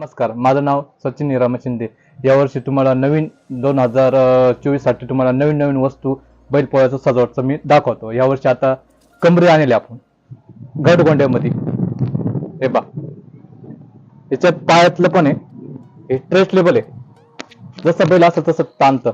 नमस्कार माझं नाव सचिन निराम शिंदे. यावर्षी तुम्हाला नवीन दोन हजार चोवीससाठी तुम्हाला नवीन नवीन वस्तू बैलपोळ्याचं सजावटचं मी दाखवतो. यावर्षी आता कमरे आणले आपण. गडगोंड्यामध्ये हे बा याच्यात पायातलं पण आहे. हे ट्रेस लेबल आहे. जसं बैल असं तसं ताणत.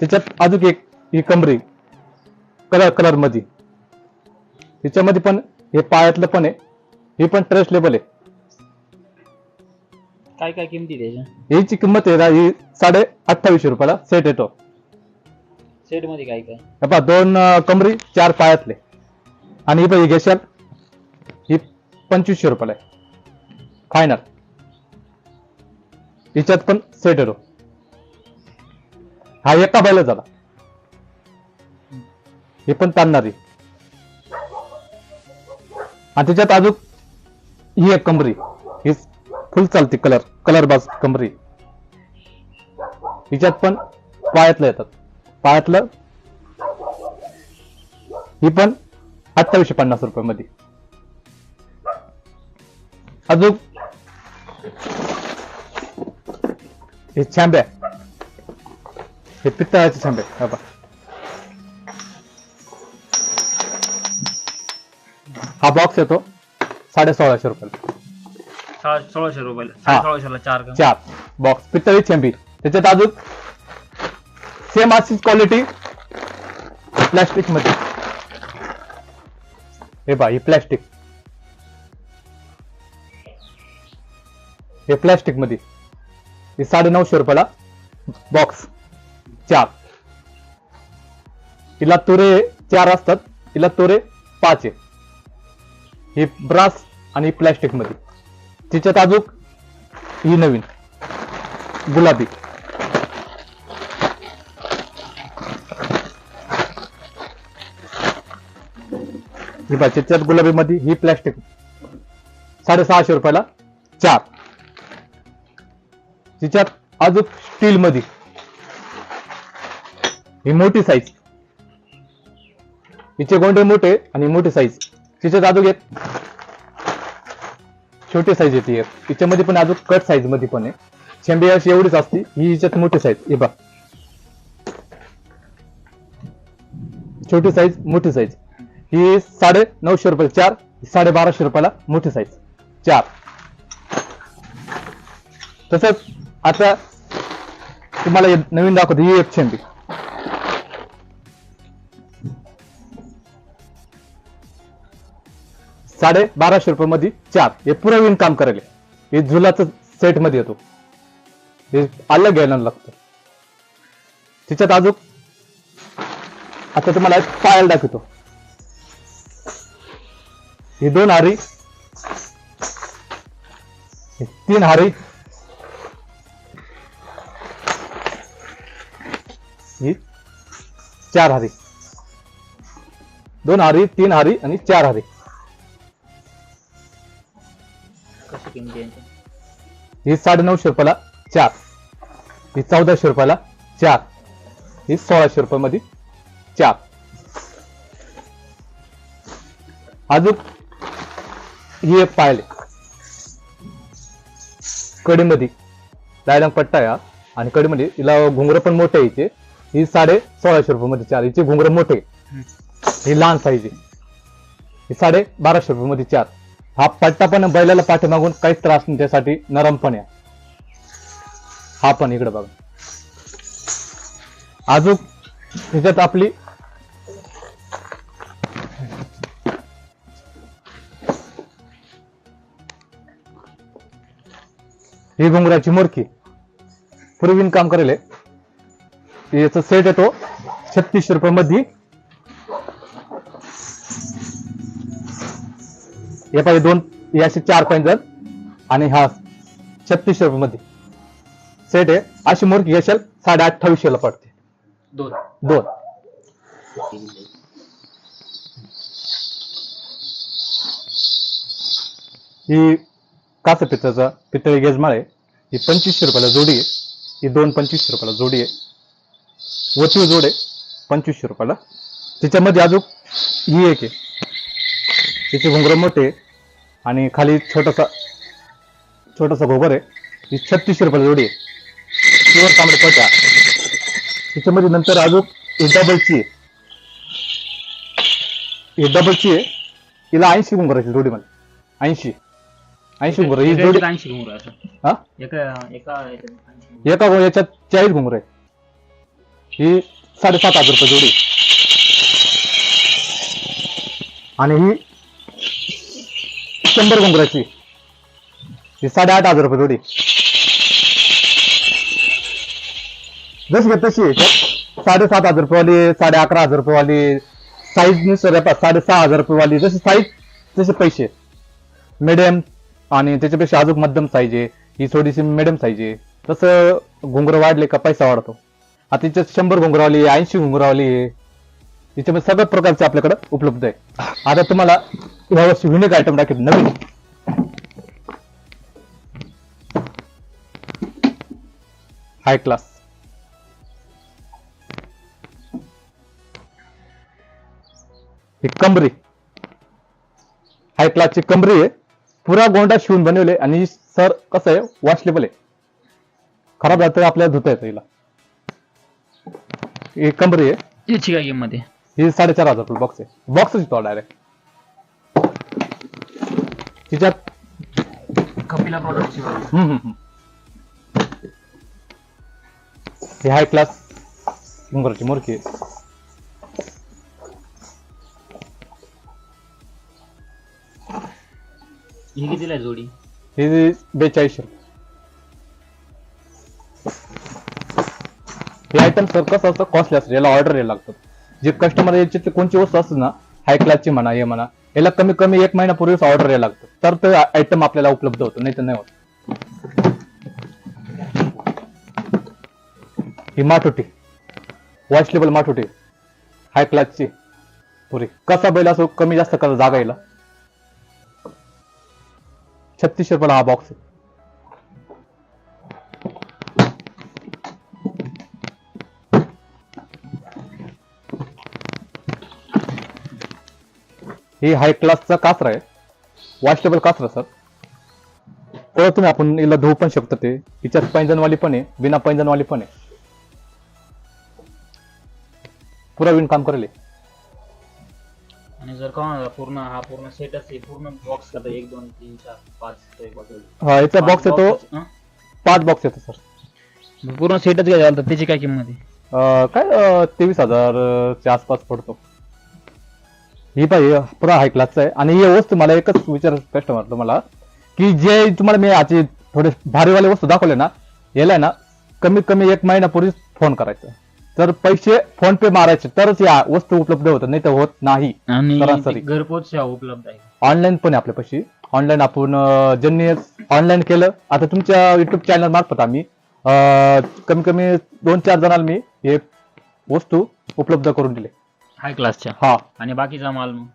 त्याच्यात अजून एक ही कमरी. कलर कलरमध्ये त्याच्यामध्ये पण हे पायातलं पण आहे. हे पण ट्रेस लेबल आहे. काय काय किमती त्याच्या? याची किंमत आहे ना ही साडे अठ्ठावीसशे रुपयाला सेट येतो. सेटमध्ये काय काय? हे पहा दोन अं, कमरी चार पायातले. आणि ही पाहिजे घेशाल ही पंचवीसशे रुपयाला आहे. फायनल हिच्यात पण सेट येतो. हा एका बैला झाला. हे पण ताणणारी. आणि त्याच्यात अजून ही एक कमरी. फुल चालते कलर कलर बाज कमरी. हिच्यात पण पायातलं येतात. पायातलं ही पण अठ्ठावीसशे पन्नास रुपये मध्ये अजून हे छांब्या. हे पित्तळाचे छांबे बाबा हा बॉक्स येतो साडे सोळाशे रुपयाला. सोळाशे रुपयाला सोळाशेला चार का? चार. बॉक्स पितळी चेंबी त्याच्यात अजून सेम अशीच क्वालिटी प्लॅस्टिकमध्ये. हे बा ही प्लॅस्टिक हे प्लॅस्टिकमध्ये. हे साडे नऊशे रुपयाला बॉक्स चार. हिला तुरे चार असतात हिला तुरे पाच आहे. ही ब्रास आणि प्लॅस्टिकमध्ये. तिच्यात अजून ही नवीन. गुलाबी. ही बघ त्याच्यात गुलाबी मध्ये ही प्लॅस्टिक साडेसहाशे रुपयाला चार. तिच्यात अजून स्टील मध्ये. ही मोठी साईज हिचे गोंडे मोठे आणि मोठी साईज तिच्यात अजून एक. छोटी साईज येते एक. तिच्यामध्ये पण अजून कट साईजमध्ये पण आहे. शेंबी अशी एवढीच असते ही हिच्यात मोठी साईज हे बघ. छोटी साईज मोठी साईज ही साडे नऊशे रुपये चार साडे बाराशे रुपयाला मोठी साईज चार. तसंच आता तुम्हाला नवीन दाखवतो ही एक शेंबी साडे बाराशे रुपये मध्ये चार. हे पुरं विण काम करायले हे झुलाचं सेटमध्ये येतो. हे अलग घ्यायला लागतं. तिच्यात अजून आता तुम्हाला एक पायल दाखवतो. ही दोन हारी. तीन हारी. ही चार हारी. दोन हारी तीन हारी आणि चार हारी. ही साडे नऊशे रुपयाला चार. ही चौदाशे रुपयाला चार. ही सोळाशे रुपये मध्ये चार. अजून ही एक पाहिले. कडीमध्ये डायलॉग पट्टा या आणि कडीमध्ये हिला घुंगर पण मोठे हिचे ही साडे सोळाशे रुपये मध्ये चार. हिचे घुंगर मोठे. ही लहान साईज आहे. ही साडे बाराशे रुपये मध्ये चार. हा पट्टा पण बैलाला पाठीमागून काहीच त्रास नाही त्यासाठी नरम पण आहे हा पण इकडे बघा. अजून ह्याच्यात आपली ही घुंगराची मोरकी. पूर्वीन काम करेल याचा सेट येतो छत्तीसशे रुपये हे पाहिजे दोन हे असे चार पैंजण आणि हा छत्तीसशे रुपये मध्ये सेट आहे. अशी मोरकी घेशाल साडे अठ्ठावीसशे ला पडते. दोन. दोन. ही काच पित्ताचा पितळी गेजमाळ आहे. ही पंचवीसशे रुपयाला जोडी आहे. ही दोन पंचवीसशे रुपयाला जोडी आहे. वतीव जोड आहे. पंचवीसशे रुपयाला. त्याच्यामध्ये अजून ही एक आहे. तिचे घुंगर मोठे आणि खाली छोटासा छोटासा घोगर आहे. ही छत्तीसशे रुपये जोडी आहे. प्युअर तांबडे पट्या त्याच्यामध्ये नंतर अजून एक डबलची आहे. ही डबलची आहे. हिला ऐंशी गुंगराची जोडी मला ऐंशी. ऐंशी गुंगर ही जोडी ऐंशी असं हा? एका एका याच्यात 80 एका गो- याच्यात चाळीस घुंगर आहे ही साडेसात हजार रुपये जोडी आणि ही शंभर घुंगराची. ही साडेआठ हजार रुपये थोडी जशी घेत तशी. आहे साडेसात हजार रुपयेवाली साडे अकरा हजार रुपयेवाली साईजनुसार साडेसहा हजार रुपयेवाली जशी साईज तसे पैसे. मिडियम आणि त्याच्यापेक्षा अजून मध्यम साईज आहे. ही थोडीशी मिडियम साईज आहे. तसं घुंगरं वाढले का पैसा वाढतो. आता तिच्यात शंभर घुंगरावली आहे ऐंशी घुंगरावली आहे. तिच्यामध्ये सगळ्या प्रकारचे आपल्याकडे उपलब्ध आहे. आता तुम्हाला यावर्षी युनिक आयटम दाखवेल नवीन. हाय क्लास ही कमरी. हाय क्लासची कमरी आहे. पुरा गोंडा शिवून बनवले आणि सर कसं आहे वॉशलेबल आहे. खराब झालं तर आपल्याला धुता येतं हिला. ही कमरी आहे. याची काय किंमत आहे? ही साडेचार हजार बॉक्स आहे. बॉक्सच येतो डायरेक्ट तिच्यात कपिला प्रॉडक्टची. ही हाय क्लास घुंगराची मोरकी आहे. ही कितीला आहे जोडी? ही बेचाळीसशे. रुपये हे आयटम सर कसं असतं? कॉस्टली असतं. याला ऑर्डर यायला लागतं. जे कस्टमर याची कोणची वस्तू असते ना हाय क्लासची म्हणा हे म्हणा याला कमी कमी एक महिन्यापूर्वीच ऑर्डर यायला लागतं. तर ते आयटम आपल्याला उपलब्ध होतो नाही तर नाही होत. ही माठोटी. वॉशलेबल माठोटी. हाय क्लासची पुरी. कसा बैल असो कमी जास्त कसा जागा यायला छत्तीसशे रुपयाला हा बॉक्स आहे. ही हाय क्लासचा कासरा आहे. वॉशटेबल कासरा सर तर तुम्ही आपण हिला धुवू पण शकतो ते. हिच्यात पैंजणवाली पण आहे बिना पैंजणवाली पण आहे. पुरा विण काम करेल. आणि जर का पूर्ण हा पूर्ण सेटच आहे पूर्ण बॉक्स करता एक दोन तीन चार पाच तो एक बॉक्स हा याचा बॉक्स येतो. पाच बॉक्स येतो सर पूर्ण सेटच घ्यायला तर त्याची काय किंमत आहे? अं, काय तेवीस हजारच्या आसपास पडतो. ही पाहिजे पुरा हाय क्लासचा आहे. आणि ही वस्तू मला एकच विचार कस्टमर तुम्हाला की जे तुम्हाला मी आजचे थोडे भारीवाले वस्तू दाखवले ना याला ना कमीत कमी एक महिन्यापूर्वी फोन करायचा. तर पैसे फोन पे मारायचे तरच या वस्तू उपलब्ध होतात नाही तर होत नाही. सरासरी. घरपोच सेवा उपलब्ध आहे. ऑनलाईन पण आहे आपल्यापाशी ऑनलाईन आपण ज्यांनी ऑनलाईन केलं आता तुमच्या युट्यूब चॅनल मार्फत आम्ही कमी कमी दोन चार जणांना मी हे वस्तू उपलब्ध करून दिले. हाय क्लासच्या हा. आणि बाकीचा माल मग?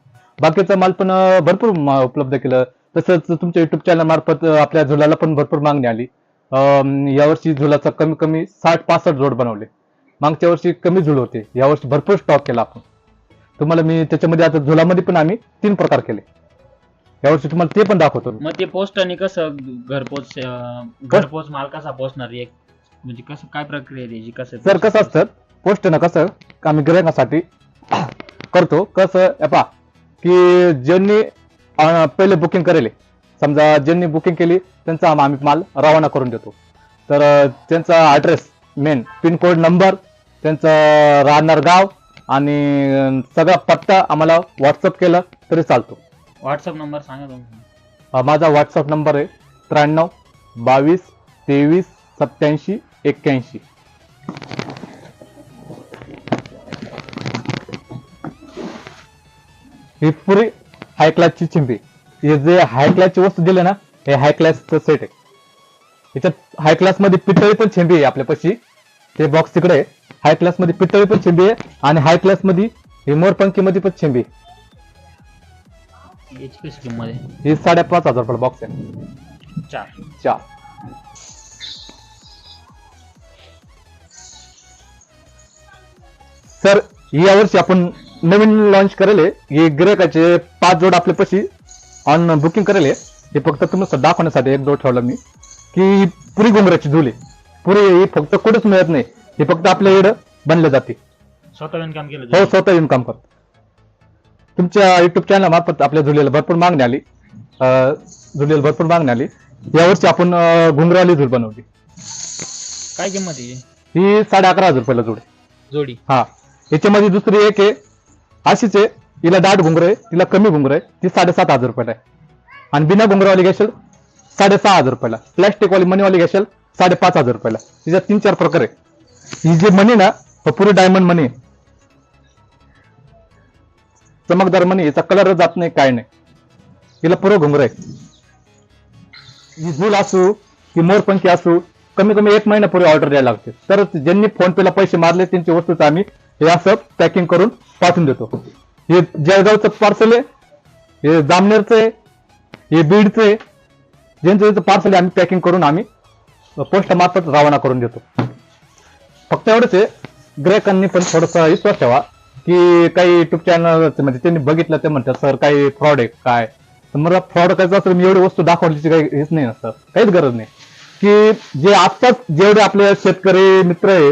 बाकीचा माल पण अं, भरपूर म- उपलब्ध केलं. तसंच तुमच्या युट्यूब चॅनल मार्फत अं, आपल्या झुलाला पण भरपूर मागणी आली. अं, यावर्षी झुलाचा कमी कमी साठ पासष्ट जोड बनवले. मागच्या वर्षी कमी झुल होते. यावर्षी भरपूर स्टॉक केला आपण. तुम्हाला मी त्याच्यामध्ये आता झुलामध्ये पण आम्ही तीन प्रकार केले. यावर्षी तुम्हाला ते पण दाखवतो मग ते पोस्ट आणि कसं घरपोच अं, घरपोच माल कसा पोचणार एक म्हणजे कसं काय प्रक्रिया आहे त्याची? कसं सर कसं असतं? पोस्ट ना कसं? आम्ही ग्राहकासाठी करतो. कसं पहा की ज्यांनी पहिले बुकिंग करेल समजा ज्यांनी बुकिंग केली त्यांचा आम- आम्ही माल रवाना करून देतो. तर त्यांचा ॲड्रेस मेन पिनकोड नंबर त्यांचं राहणार गाव आणि सगळा पत्ता आम्हाला व्हॉट्सअप केला तरी चालतो. व्हॉट्सअप नंबर सांगा तुम्ही. माझा व्हॉट्सअप नंबर आहे त्र्याण्णव बावीस तेवीस सत्याऐंशी एक्क्याऐंशी. ही पुरी हाय क्लासची चिंपी हे जे हाय क्लासची वस्तू दिले ना हे हाय क्लासचं सेट आहे. याच्यात हाय क्लासमध्ये पितळी पण चेंबी आहे आपल्यापाशी ते बॉक्स तिकडे आहे. हाय क्लासमध्ये पितळी पण चेंबी आहे आणि हाय क्लासमध्ये हे मोरपंखी मध्ये पण चेंबी आहे. याची कशी किंमत आहे. हे साडेपाच हजार रुपये बॉक्स आहे. चार. चार. सर यावर्षी आपण नवीन लॉन्च करेल हे. गिरायकाचे पाच जोड आपल्यापाशी ऑन बुकिंग करेल हे. फक्त तुम्हाला दाखवण्यासाठी एक जोड ठेवला मी. की पुरी घुंगराची झुल आहे पुरी ही फक्त कुठेच मिळत नाही. हे फक्त आपल्या इकडं बनले जाते. स्वतः काम केलं हो तुम्ही? स्वतः येऊन काम करतो. तुमच्या युट्यूब चॅनल मार्फत आपल्या झुलेला भरपूर मागणी आली. अं, झुलेला भरपूर मागणी आली. यावर्षी आपण अं, घुंगरावाली झुल बनवली. काय किंमत आहे ही? साडे अकरा हजार रुपयाला जोड. आहे. जोडी. हा. याच्यामध्ये दुसरी एक आहे. अशीच आहे तिला दाट घुंगर आहे तिला कमी घुंगर आहे ती साडेसात हजार रुपयाला आहे. आणि बिना घुंगरवाली घेशाल साडेसहा हजार रुपयाला. प्लॅस्टिकवाली मनीवाली घेशाल साडेपाच हजार रुपयाला. तिच्या तीन चार प्रकार आहे. ही जी मनी ना तो पुरी डायमंड मनी आहे. चमकदार मनी याचा कलर जात नाही काय नाही. तिला पुरं घुंगर आहे. ही झूल असू की मोरपंखी असू कमी कमी एक महिना महिन्यापूर्वी ऑर्डर द्यायला लागते. तर ज्यांनी फोन पेला पैसे मारले त्यांची वस्तूच आम्ही हे असं पॅकिंग करून पाठवून देतो. हे जळगावचं पार्सल आहे हे जामनेरचं आहे हे बीडचं आहे. ज्यांचं ज्यांचं पार्सल आहे आम्ही पॅकिंग करून आम्ही पोस्टमार्फत रवाना करून देतो. फक्त एवढंच आहे ग्राहकांनी पण थोडंसं विश्वास ठेवा की काही युट्यूब चॅनल म्हणजे त्यांनी बघितलं ते म्हणतात सर काही फ्रॉड आहे काय? तर मला फ्रॉड करायचं असेल मी एवढी वस्तू दाखवण्याची काही हेच नाही ना सर. काहीच गरज नाही. की जे आत्ताच जेवढे आपले शेतकरी मित्र आहे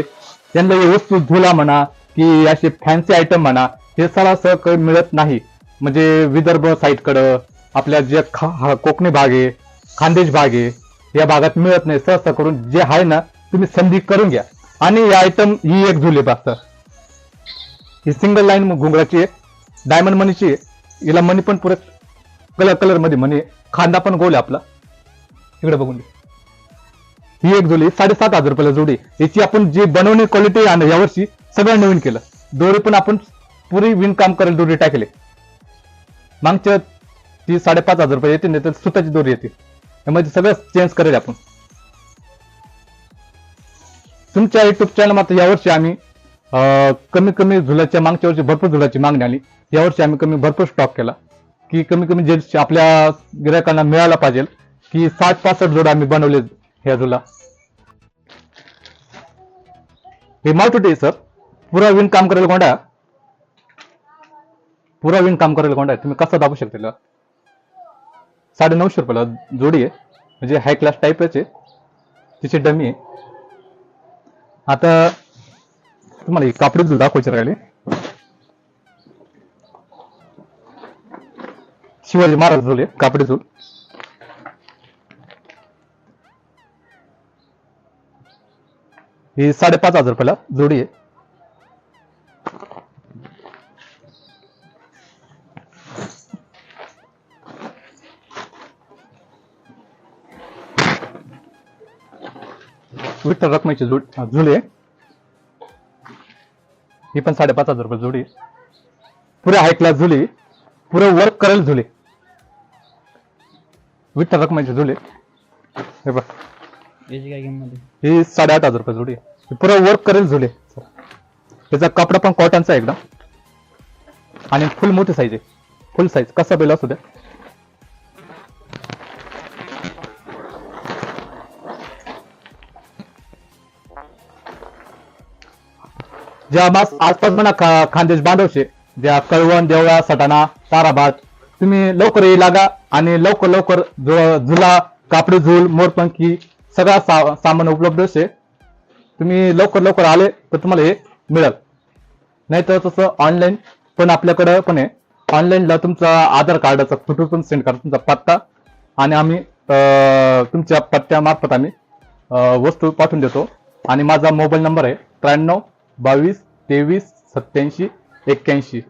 त्यांना ही वस्तू धुला म्हणा की असे फॅन्सी आयटम म्हणा हे सरासर काही मिळत नाही. म्हणजे विदर्भ साईडकडं आपल्या जे खा- कोकणी भाग आहे खानदेश भाग आहे या भागात मिळत नाही. सहसा करून जे आहे ना तुम्ही संधी करून घ्या. आणि या आयटम ही एक झुलेप असतं ही सिंगल लाईन घुंगराची आहे डायमंड मनीची आहे. हिला मनी पण पुरे कलर कलरमध्ये मनी खांदा पण गोल आहे आपला. इकडे बघून घे. ही एक जोडी साडेसात हजार रुपयाला जोडी याची आपण जी बनवणी क्वालिटी आहे यावर्षी सगळं नवीन केलं. दोरी पण आपण पुरी विणकाम करेल दोरी टाकले. मागच्या ती साडेपाच हजार रुपये येते नाही तर सुताची दोरी येते त्यामध्ये सगळं चेंज करेल आपण. तुमच्या युट्यूब चॅनल मात्र यावर्षी आम्ही कमी कमी झुलाच्या मागच्या वर्षी भरपूर झुलाची मागणी आली. यावर्षी आम्ही कमी भरपूर स्टॉक केला. की कमी कमी जे आपल्या गिरायकांना मिळायला पाहिजे की साठ पासष्ट जोड आम्ही बनवले ह्या झुला. हे मालटुटी सर. पुरा विण काम करेल गोंडा. पुरा विण काम करेल गोंडा. तुम्ही कसं दाबू शकता साडे नऊशे रुपयाला जोडी आहे. म्हणजे हाय क्लास टाईपच आहे. तिची डमी आहे. आता तुम्हाला ही कापडी दाखवायची राहिले. शिवाजी महाराज झुल आहे कापडी झूल ही साडेपाच हजार रुपयाला जोडी आहे. विठ्ठल रकमेची जुड आहे. ही पण साडेपाच हजार रुपये जुडी आहे. पुरे हाय क्लास जुली पुरे वर्क करेल झुले विठ्ठल रकमेची जुले हे बघ. याची काय किंमत आहे? ही साडेआठ हजार रुपये जोडी आहे. ही पुरं वर्क करेल झुले त्याचा कपडा पण कॉटनचा आहे एकदम. आणि फुल मोठी साईज आहे. फुल साईज कसा बेल असू द्या ज्या मास आसपास म्हणा खा- खानदेश बांधवचे ज्या कळवण देवळा सटाणा ताराबाद तुम्ही लवकर येई लागा आणि लवकर लवकर झुला कापडी झूल मोरपंखी सगळा सा- सामान उपलब्ध असे तुम्ही लवकर लवकर आले तर तुम्हाला हे मिळेल. नाही तर तसं ऑनलाईन पण आपल्याकडं पण आहे. ऑनलाईनला तुमचा आधार कार्डाचा फोटो पण सेंड करा तुमचा पत्ता आणि आम्ही तुमच्या पत्त्यामार्फत आम्ही वस्तू पाठवून देतो. आणि माझा मोबाईल नंबर आहे त्र्याण्णव बावीस तेवीस सत्याऐंशी एक्क्याऐंशी.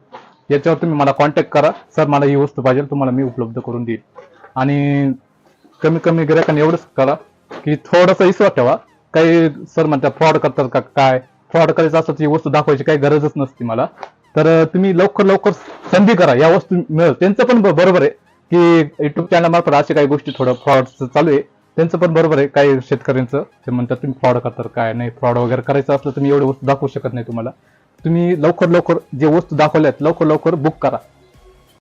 याच्यावर तुम्ही मला कॉन्टॅक्ट करा. सर मला ही वस्तू पाहिजे तुम्हाला मी उपलब्ध करून देईल आणि कमी कमी ग्राहकांनी एवढंच करा की थोडंसं विश्वास ठेवा. काही सर म्हणतात फ्रॉड करतात का काय? फ्रॉड करायचं असं ती वस्तू दाखवायची काही गरजच नसते मला. तर तुम्ही लवकर लवकर संधी करा. या वस्तू मिळेल. त्यांचं पण ब- बरोबर आहे की युट्यूब चॅनल मार्फत अशा काही गोष्टी थोडं फ्रॉड चालू आहे. त्यांचं पण बरोबर आहे काही शेतकऱ्यांचं. ते म्हणतात तुम्ही फ्रॉड करतात काय नाही फ्रॉड वगैरे करायचं असलं तुम्ही एवढी वस्तू दाखवू शकत नाही तुम्हाला. तुम्ही लवकर लवकर जे वस्तू दाखवल्यात लवकर लवकर बुक करा.